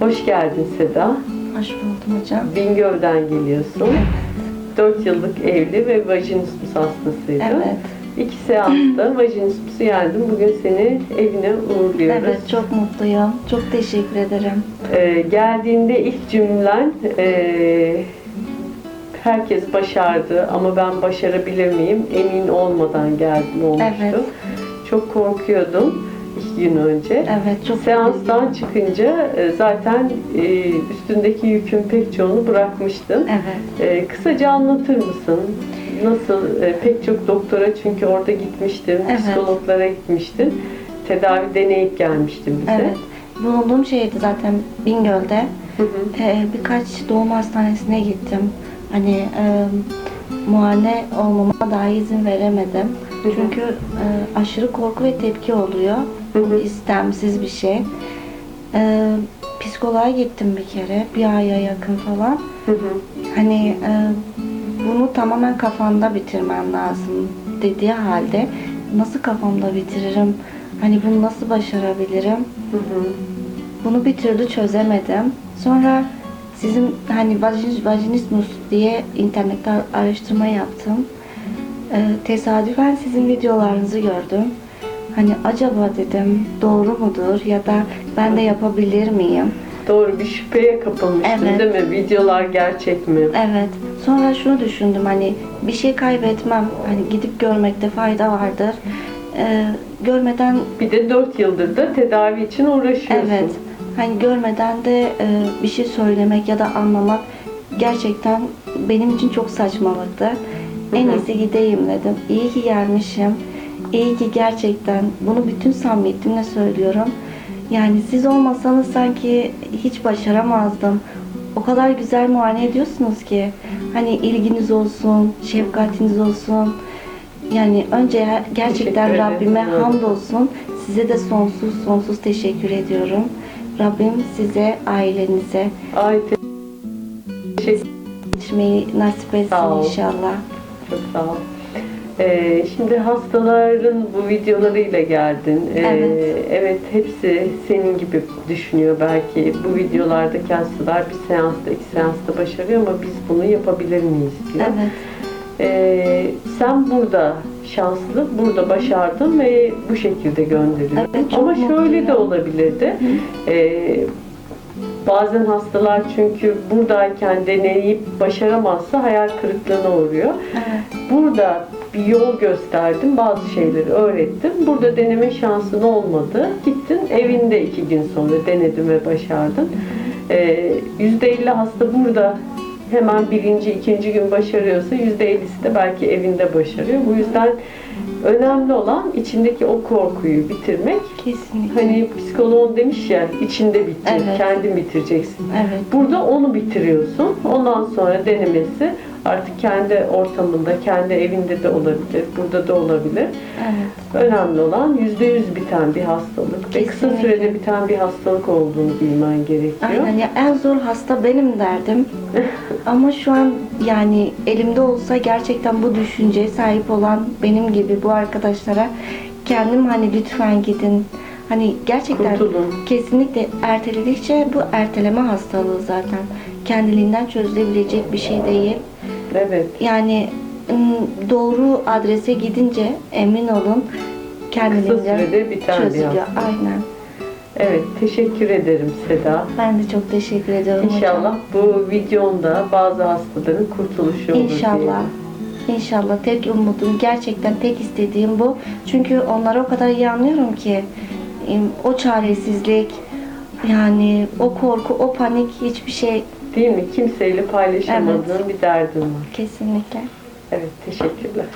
Hoş geldin Seda. Hoş buldum hocam. Bingöl'den geliyorsun. 4 yıllık evli ve vajinismus hastasıydın. Evet. İki seansta vajinismusu yendim. Bugün seni evine uğurluyoruz. Evet çok mutluyum. Çok teşekkür ederim. Ee, geldiğinde ilk cümlen e, herkes başardı ama ben başarabilir miyim emin olmadan geldim olmuştu. Evet. Çok korkuyordum iki gün önce. Evet çok Seanstan çıkınca e, zaten e, üstündeki yükün pek çoğunu bırakmıştın. Evet. E, Kısaca anlatır mısın? Nasıl? Pek çok doktora çünkü orada gitmiştin, Evet. psikologlara gitmiştin. Tedavi deneyip gelmiştin bize. Evet. Bulunduğum şehirde zaten Bingöl'de. Hı hı. Ee, birkaç doğum hastanesine gittim. Hani e, muayene olmama dahi izin veremedim. Çünkü e, aşırı korku ve tepki oluyor. Bu istemsiz bir şey. E, psikoloğa gittim bir kere. Bir aya yakın falan. Hı hı. Hani e, bunu tamamen kafanda bitirmen lazım dediği halde nasıl kafamda bitiririm? Hani bunu nasıl başarabilirim? Hı hı. Bunu bir türlü çözemedim. Sonra sizin hani vagin- vaginismus diye internette araştırma yaptım. E, tesadüfen sizin videolarınızı gördüm. Hani acaba dedim doğru mudur ya da ben de yapabilir miyim? Doğru bir şüpheye kapılmıştın Evet. değil mi? Videolar gerçek mi? Evet. Sonra şunu düşündüm hani bir şey kaybetmem. Hani gidip görmekte fayda vardır. Ee, görmeden Bir de 4 yıldır da tedavi için uğraşıyorsun. evet. Hani görmeden de e, bir şey söylemek ya da anlamak gerçekten benim için çok saçmalıktı. En hı. iyisi gideyim dedim. İyi ki gelmişim. İyi ki gerçekten bunu bütün samimiyetimle söylüyorum. Yani siz olmasanız sanki hiç başaramazdım. O kadar güzel muayene ediyorsunuz ki. Hani ilginiz olsun, şefkatiniz olsun. Yani önce gerçekten. Rabbime hamdolsun. Size de sonsuz sonsuz teşekkür ediyorum. Rabbim size, ailenize Ay te- teşekkür yetişmeyi nasip etsin inşallah. Çok sağ ol. Ee, şimdi hastaların bu videolarıyla geldin. Ee, Evet. evet, hepsi senin gibi düşünüyor belki. Bu videolardaki hastalar bir seansta, iki seansta başarıyor ama biz bunu yapabilir miyiz diyor. Evet. Ee, sen burada şanslı, burada başardın ve bu şekilde gönderildin. Evet, çok ama şöyle mutluyum. de olabilirdi. Ee, bazen hastalar çünkü buradayken deneyip başaramazsa hayal kırıklığına uğruyor. Evet. Burada bir yol gösterdim, bazı şeyleri öğrettim. Burada deneme şansın olmadı. Gittin evinde iki gün sonra denedin ve başardın. Ee, %50 hasta burada hemen birinci, ikinci gün başarıyorsa %50'si de belki evinde başarıyor. Bu yüzden önemli olan içindeki o korkuyu bitirmek. Kesinlikle. Hani psikoloğun demiş ya içinde bitir, Evet. kendin bitireceksin. Evet. Burada onu bitiriyorsun. Ondan sonra denemesi artık kendi ortamında, kendi evinde de olabilir, burada da olabilir. Evet. Önemli olan yüzde yüz biten bir hastalık ve kısa sürede biten bir hastalık olduğunu bilmen gerekiyor. Aynen ya en zor hasta benim derdim. Ama şu an yani elimde olsa gerçekten bu düşünceye sahip olan benim gibi bu arkadaşlara kendim hani lütfen gidin. Hani gerçekten Kurtulun. kesinlikle erteledikçe bu erteleme hastalığı zaten. Kendiliğinden çözülebilecek bir şey değil. Evet. Yani doğru adrese gidince emin olun Kısa kendiliğinden sürede biten bir çözülüyor. hastalık. Aynen. Evet, teşekkür ederim Seda. Ben de çok teşekkür ediyorum hocam. İnşallah bu videonda bazı hastaların kurtuluşu olur İnşallah. diyelim. İnşallah tek umudum gerçekten tek istediğim bu. Çünkü onları o kadar iyi anlıyorum ki o çaresizlik yani o korku, o panik hiçbir şey Değil mi? Kimseyle paylaşamadığın bir derdin var. kesinlikle. Evet, teşekkürler.